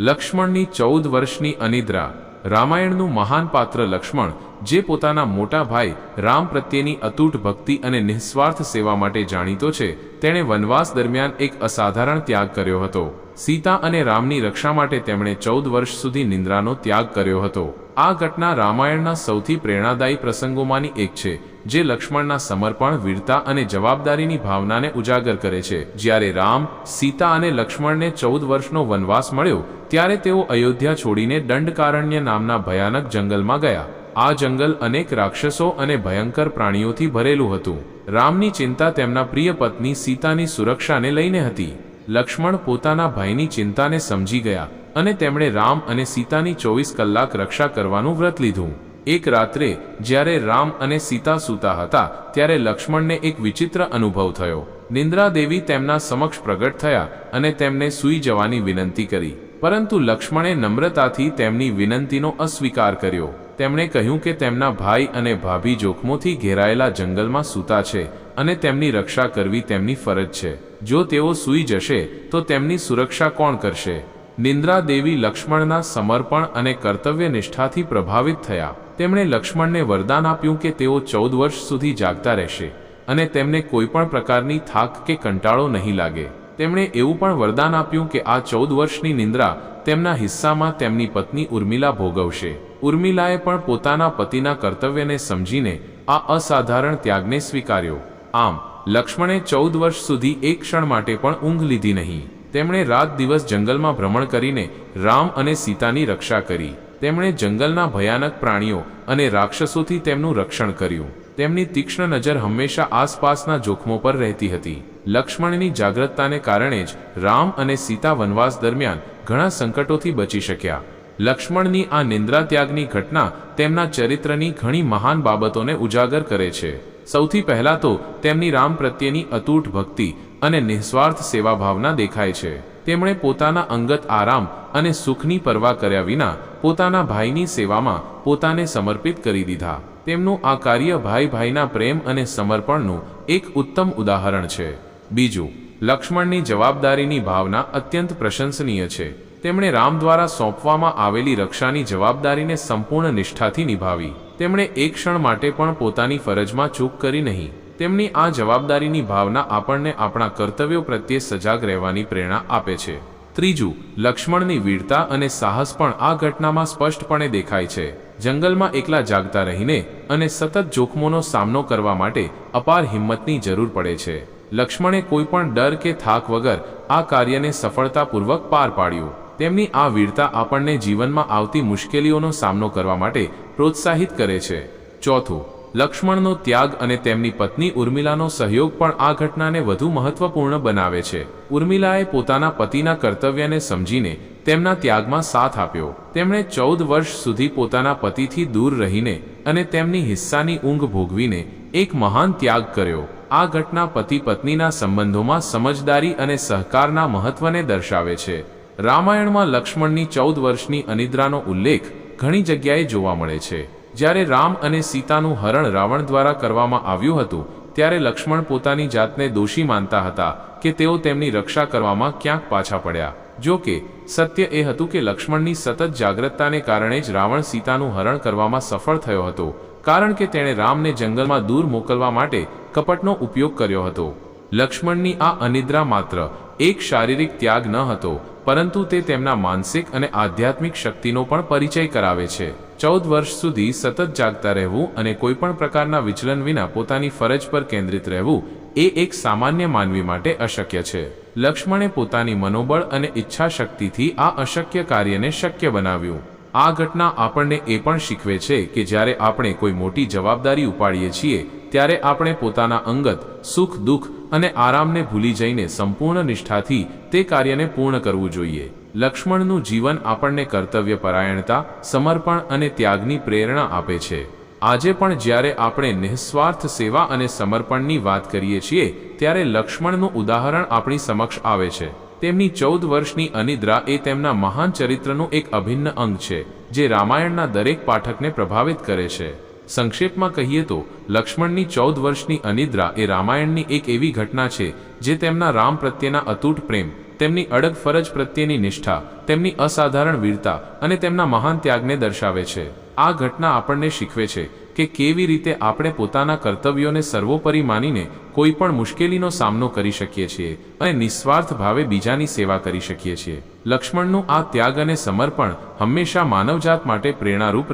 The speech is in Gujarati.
લક્ષ્મણની ચૌદ વર્ષની અનિદ્રા. રામાયણનું મહાન પાત્ર લક્ષ્મણ જે પોતાના મોટા ભાઈ રામ પ્રત્યેની અતૂટ ભક્તિ અને નિઃસ્વાર્થ સેવા માટે જાણીતો છે, તેણે વનવાસ દરમિયાન એક અસાધારણ ત્યાગ કર્યો હતો. સીતા અને રામની રક્ષા માટે તેમણે ચૌદ વર્ષ સુધી નિંદ્રાનો ત્યાગ કર્યો હતો. આ ઘટના રામાયણના સૌથી પ્રેરણાદાયી પ્રસંગોમાંની એક છે, જે લક્ષ્મણના સમર્પણ, વીરતા અને જવાબદારીની ભાવનાને ઉજાગર કરે છે. જ્યારે રામ, સીતા અને લક્ષ્મણને ચૌદ વર્ષનો વનવાસ મળ્યો, ત્યારે તેઓ અયોધ્યા છોડીને દંડકારણ્ય નામના ભયાનક જંગલમાં ગયા. આ જંગલ અનેક રાક્ષસો અને ભયંકર પ્રાણીઓથી ભરેલું હતું. રામની ચિંતા તેમના પ્રિય પત્ની સીતાની સુરક્ષાને લઈને હતી. લક્ષ્મણ પોતાના ભાઈની ચિંતાને સમજી ગયા અને તેમણે રામ અને સીતાની ચોવીસ કલાક રક્ષા કરવાનું વ્રત લીધું. એક રાત્રે, જ્યારે રામ અને સીતા સૂતા હતા, ત્યારે લક્ષ્મણને એક વિચિત્ર અનુભવ થયો. નિંદ્રા દેવી તેમના સમક્ષ પ્રગટ થયા અને તેમને સૂઈ જવાની વિનંતી કરી. પરંતુ લક્ષ્મણે નમ્રતાથી તેમની વિનંતીનો અસ્વીકાર કર્યો. તેમણે કહ્યું કે તેમના ભાઈ અને ભાભી જોખમોથી ઘેરાયેલા જંગલમાં સૂતા છે અને તેમની રક્ષા કરવી તેમની ફરજ છે. જો તેઓ સૂઈ જશે, તો તેમની સુરક્ષા કોણ કરશે? નિંદ્રા દેવી લક્ષ્મણના સમર્પણ અને કર્તવ્ય નિષ્ઠાથી પ્રભાવિત થયા. તેમણે લક્ષ્મણને વરદાન આપ્યું કે તેઓ ચૌદ વર્ષ સુધી જાગતા રહેશે અને તેમને કોઈ પણ પ્રકારની થાક કે કંટાળો નહીં લાગે. તેમણે એવું પણ વરદાન આપ્યું કે આ ચૌદ વર્ષની નિંદ્રા તેમના હિસ્સામાં તેમની પત્ની ઉર્મિલા ભોગવશે. ઉર્મિલાએ પણ પોતાના પતિના કર્તવ્યને સમજીને આ અસાધારણ ત્યાગને સ્વીકાર્યો. આમ, લક્ષ્મણે ચૌદ વર્ષ સુધી એક ક્ષણ માટે પણ ઊંઘ લીધી નહીં. તેમણે રાત દિવસ જંગલમાં ભ્રમણ કરીને રામ અને સીતાની રક્ષા કરી. તેમણે જંગલના ભયાનક પ્રાણીઓ અને રાક્ષસોથી તેમનું રક્ષણ કર્યું. તેમની તીક્ષ્ણ નજર હંમેશા આસપાસના જોખમો પર રહેતી હતી. લક્ષ્મણની જાગ્રતતાને કારણે જ રામ અને સીતા વનવાસ દરમિયાન ઘણા સંકટોથી બચી શક્યા. લક્ષ્મણની આ નિંદ્રાત્યાગની ઘટના તેમના ચરિત્રની ઘણી મહાન બાબતોને ઉજાગર કરે છે. સૌથી પહેલા તો તેમની રામ પ્રત્યેની અતૂટ ભક્તિ અને નિસ્વાર્થ સેવા ભાવના દેખાય છે. તેમણે પોતાના અંગત આરામ અને સુખની પરવા કર્યા વિના પોતાના ભાઈની સેવામાં પોતાને સમર્પિત કરી દીધા. તેમનું આ કાર્ય ભાઈ ભાઈના પ્રેમ અને સમર્પણનું એક ઉત્તમ ઉદાહરણ છે. બીજું, લક્ષ્મણની જવાબદારીની ભાવના અત્યંત પ્રશંસનીય છે. તેમણે રામ દ્વારા સોંપવામાં આવેલી રક્ષાની જવાબદારીને સંપૂર્ણ નિષ્ઠાથી નિભાવી. તેમણે એક ક્ષણ માટે પણ પોતાની ફરજમાં ચૂક કરી નહીં. તેમની આ જવાબદારીની ભાવના આપણને આપણા કર્તવ્યો પ્રત્યે સજાગ રહેવાની પ્રેરણા આપે છે. ત્રીજું, લક્ષ્મણની વીરતા અને સાહસ પણ આ ઘટનામાં સ્પષ્ટપણે દેખાય છે. જંગલમાં એકલા જાગતા રહીને અને સતત જોખમોનો સામનો કરવા માટે અપાર હિંમતની જરૂર પડે છે. લક્ષ્મણે કોઈ પણ ડર કે થાક વગર આ કાર્યને સફળતાપૂર્વક પાર પાડ્યું. તેમની આ વીરતા આપણને જીવનમાં આવતી મુશ્કેલીઓનો સામનો કરવા માટે પ્રોત્સાહિત કરે છે. ચોથું, લક્ષ્મણનો ત્યાગ અને તેમની પત્ની ઉર્મિલાનો સહયોગ પણ આ ઘટનાને વધુ મહત્વપૂર્ણ બનાવે છે. ઉર્મિલાએ પોતાના પતિના કર્તવ્યને સમજીને તેમના ત્યાગમાં સાથ આપ્યો. તેમણે ચૌદ વર્ષ સુધી પોતાના પતિથી દૂર રહીને અને તેમની હિસ્સાની ઊંઘ ભોગવીને એક મહાન ત્યાગ કર્યો. આ ઘટના પતિ પત્નીના સંબંધોમાં સમજદારી અને સહકારના મહત્વને દર્શાવે છે. રામાયણમાં લક્ષ્મણની ચૌદ વર્ષની અનિદ્રાનો ઉલ્લેખ ઘણી જગ્યાએ જોવા મળે છે. જ્યારે રામ અને સીતાનું હરણ રાવણ દ્વારા કરવામાં આવ્યું હતું, ત્યારે લક્ષ્મણ પોતાની જાતને દોષી માનતા હતા કે તેઓ તેમની રક્ષા કરવામાં ક્યાંક પાછા પડ્યા. જો કે, સત્ય એ હતું કે લક્ષ્મણની સતત જાગ્રતતાને કારણે જ રાવણ સીતાનું હરણ કરવામાં સફળ થયો હતો, કારણ કે તેણે રામને જંગલમાં દૂર મોકલવા માટે કપટનો ઉપયોગ કર્યો હતો. લક્ષ્મણની આ અનિદ્રા માત્ર એક શારીરિક ત્યાગ ન હતો, પરંતુ તે તેમના માનસિક અને આધ્યાત્મિક શક્તિનો પણ પરિચય કરાવે છે. ચૌદ વર્ષ સુધી સતત જાગતા રહેવું અને કોઈપણ પ્રકારના વિચલન વિના પોતાની ફરજ પર કેન્દ્રિત રહેવું, એ એક સામાન્ય માનવી માટે અશક્ય છે. લક્ષ્મણે પોતાની મનોબળ અને ઈચ્છા શક્તિથી આ અશક્ય કાર્યને શક્ય બનાવ્યું. આ ઘટના આપણને એ પણ શીખવે છે કે જ્યારે આપણે કોઈ મોટી જવાબદારી ઉપાડીએ છીએ, ત્યારે આપણે પોતાના અંગત સુખ, દુઃખ અને આરામને ભૂલી જઈને સંપૂર્ણ નિષ્ઠાથી તે કાર્યને પૂર્ણ કરવું જોઈએ. લક્ષ્મણનું જીવન આપણને કર્તવ્ય પરાયણતા, સમર્પણ અને ત્યાગની પ્રેરણા આપે છે. આજે પણ જ્યારે આપણે નિઃસ્વાર્થ સેવા અને સમર્પણની વાત કરીએ છીએ, ત્યારે લક્ષ્મણનું ઉદાહરણ આપણી સમક્ષ આવે છે. તેમની ચૌદ વર્ષની અનિદ્રા એ તેમના મહાન ચરિત્રનું એક અભિન્ન અંગ છે, જે રામાયણના દરેક પાઠકને પ્રભાવિત કરે છે. સંક્ષેપમાં કહીએ તો, લક્ષ્મણની ચૌદ વર્ષની અનિદ્રા એ રામાયણની એક એવી ઘટના છે, જે તેમના રામ પ્રત્યેના અતૂટ પ્રેમ, તેમની અડગ ફરજ પ્રત્યેની નિષ્ઠા, તેમની અસાધારણ વીરતા અને તેમના મહાન ત્યાગને દર્શાવે છે. આ ઘટના આપણને શીખવે છે કે કેવી રીતે આપણે પોતાના કર્તવ્યોને સર્વોપરી માનીને કોઈ પણ મુશ્કેલીનો સામનો કરી શકીએ છીએ અને નિસ્વાર્થ ભાવે બીજાની સેવા કરી શકીએ છીએ. લક્ષ્મણનું આ ત્યાગ અને સમર્પણ હંમેશા માનવજાત માટે પ્રેરણારૂપ રહે